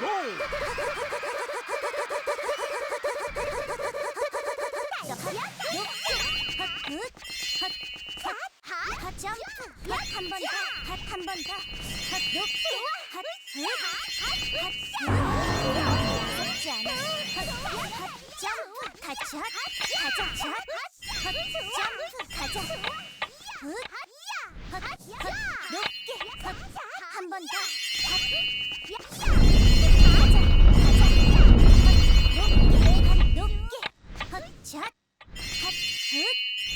고! 한번 더,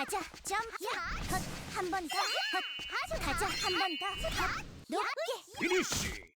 가자, 점프, 헛, 한번 더, 헛, 가자, 한 번 더, 헛, 높게, 피니쉬!